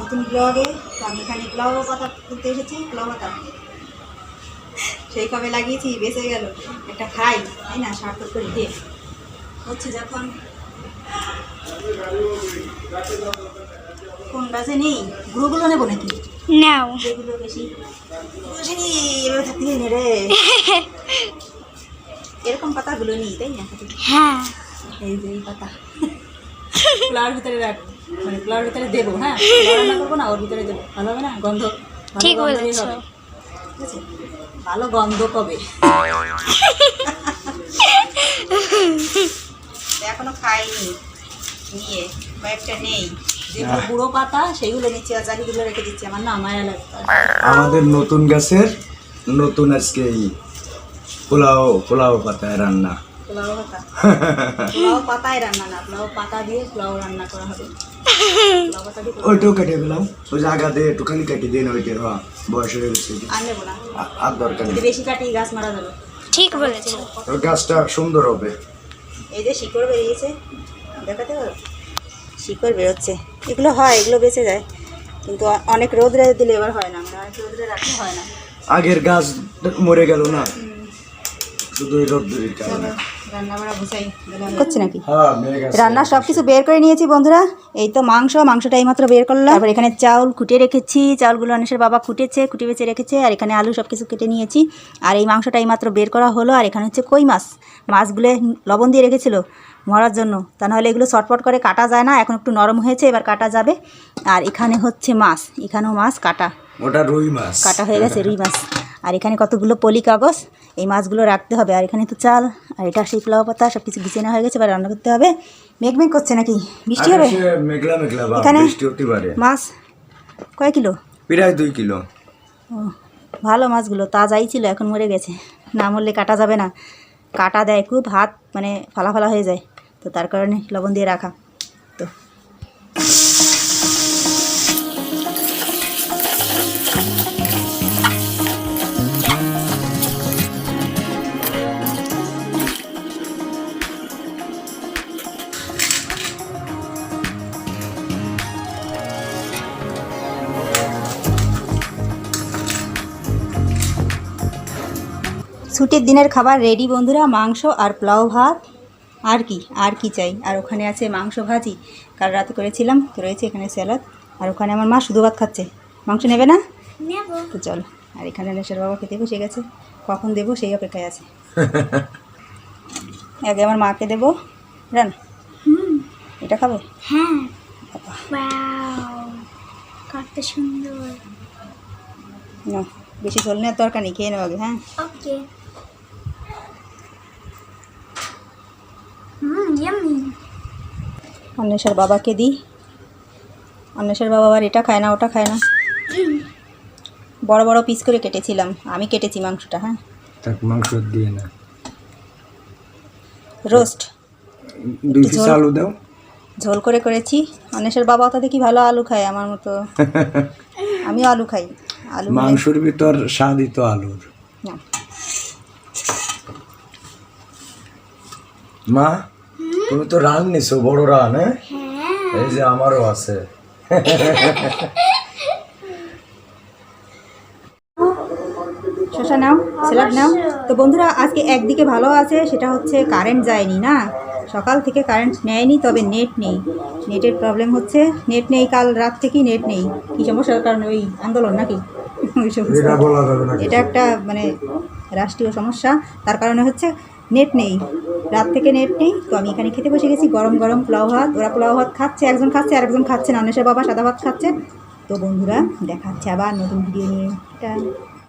নতুন ব্লগে তো আমি এখানে ব্লগ পাতা তুলতে এসেছি ব্লগ পাতা সেই কবে লাগিয়েছি বেঁচে গেল। একটা খাই তাই না? সার্থক করে দিয়ে হচ্ছে যখন কোন গাছে নেই? গুঁড়োগুলো নেব নাকি? নাও। যেগুলো বেশি নি, থাকতে রে। এরকম পাতাগুলো নেই তাই না? হ্যাঁ। এই যে এই পাতা। পোলাওয়ার ভিতরে রাখব। মানে পোলাওয়ার ভিতরে দেবো হ্যাঁ? রান্না করব না ওর ভিতরে দেবো। ভালো হবে না? গন্ধ ঠিক বলেছ। আছে? ভালো গন্ধ কবে? এখনও খাইনি। নিয়ে কয়েকটা নেই। যেগুলো বুড়ো পাতা সেগুলো নিচ্ছি আর জালিগুলো রেখে দিচ্ছি। আমার না মায়া লাগতো আমাদের নতুন গাছের নতুন আজকে এই পোলাও পোলাও পাতায় রান্না। পোলাও পাতা? পোলাও পাতায় রান্না না পোলাও পাতা দিয়ে পোলাও রান্না করা হবে। ওইটাও কেটে পেলাম ওই জায়গা দিয়ে একটুখানি কেটে দিন ওইটা হ্যাঁ বয়স হয়ে গেছে। আর না। আর দরকার নেই। বেশি কাটি গাছ মারা যাবে ঠিক বলেছ। ওই গাছটা সুন্দর হবে। এই যে শিকড় বেরিয়েছে। দেখাতে পারো শিকড় বেরোচ্ছে। এগুলো হয় এগুলো বেঁচে যায়। কিন্তু অনেক রোদরে দিলে এবার হয় না। অনেক রোদরে রাখলে হয় না। আগের গাছ মরে গেল না? শুধু ওই রোদ্দুরের কারণে। করছে নাকি? হ্যাঁ মেয়ে রান্নার সব কিছু বের করে নিয়েছি বন্ধুরা। এই তো মাংস মাংসটা এইমাত্র বের করলাম। তারপর এখানে চাউল কুটে রেখেছি। চাউলগুলো অনেশের বাবা কুটেছে কুটে বেছে রেখেছে আর এখানে আলু সব কিছু কেটে নিয়েছি। আর এই মাংসটা এইমাত্র বের করা হলো আর এখানে হচ্ছে কই মাছ? মাছগুলো লবণ দিয়ে রেখেছিল মরার জন্য। তা নাহলে এগুলো চটপট করে কাটা যায় না এখন একটু নরম হয়েছে এবার কাটা যাবে। আর এখানে হচ্ছে মাছ এখানেও মাছ কাটা। ওটা রুই মাছ। কাটা হয়ে গেছে রুই মাছ। আর এখানে কতগুলো পলি কাগজ এই মাছগুলো রাখতে হবে। আর এখানে তো চাল আর এটা সেই পোলাও পাতা সব কিছু নেওয়া হয়ে গেছে এবার রান্না করতে হবে। মেঘ মেঘ করছে নাকি? বৃষ্টি হবে? এখানে- মাছ কয় কিলো? প্রায় দুই কিলো। ও ভালো মাছগুলো তাজাই ছিল এখন মরে গেছে। না মরলে কাটা যাবে না। কাটা দেয় খুব হাত মানে ফালা ফালা হয়ে যায়। তো তার কারণে লবণ দিয়ে রাখা। তো ছুটির দিনের খাবার রেডি বন্ধুরা মাংস আর পোলাও ভাত। আর কি আর কি চাই? আর ওখানে আছে মাংস ভাজি। কাল রাতে করেছিলাম তো রয়েছে এখানে স্যালাড আর ওখানে আমার মা শুধু ভাত খাচ্ছে। মাংস নেবে না? তো চল আর এখানে নেশার বাবা খেতে বসে গেছে। কখন দেবো সেই অপেক্ষায় আছে। আগে আমার মাকে দেবো। রান। এটা খাবে? হ্যাঁ। কত সুন্দর। না বেশি ঝোল নেওয়ার দরকার নেই খেয়ে নেব আগে হ্যাঁ? ওকে। অন্বেষার বাবাকে দিই। অন্বেষার বাবা আবার এটা খায় না ওটা খায় না। বড় বড় পিস করে কেটেছিলাম। আমি কেটেছি মাংসটা হ্যাঁ। মাংস দিয়ে না। রোস্ট দুই পিস ঝোল। আলু দাও। ঝোল করে করেছি। অন্বেষের বাবা তো দেখি ভালো আলু খায় আমার মতো। আমিও আলু খাই। আলু মানে- মাংসের ভিতর স্বাদই তো আলুর। মা? তুমি তো রান নিছো বড় রান হ্যাঁ? হ্যাঁ। এই যে আমারও আছে। শশা নাও স্যালাড নাও। তো বন্ধুরা আজকে একদিকে ভালো আছে সেটা হচ্ছে কারেন্ট যায়নি না? সকাল থেকে কারেন্ট নেয়নি তবে নেট নেই। নেটের প্রবলেম হচ্ছে নেট নেই কাল রাত থেকেই নেট নেই। কী সমস্যার কারণে ওই আন্দোলন নাকি? ওই সমস্ত এটা বলা যাবে না এটা একটা মানে রাষ্ট্রীয় সমস্যা। তার কারণে হচ্ছে নেট নেই। রাত থেকে নেট নেই, তো আমি এখানে খেতে বসে গেছি। গরম গরম পোলাও ভাত, ওরা পোলাও ভাত খাচ্ছে, একজন খাচ্ছে আর একজন খাচ্ছে না। বাবা সাদা ভাত খাচ্ছে। তো বন্ধুরা, দেখাচ্ছে আবার নতুন ভিডিও নিয়ে।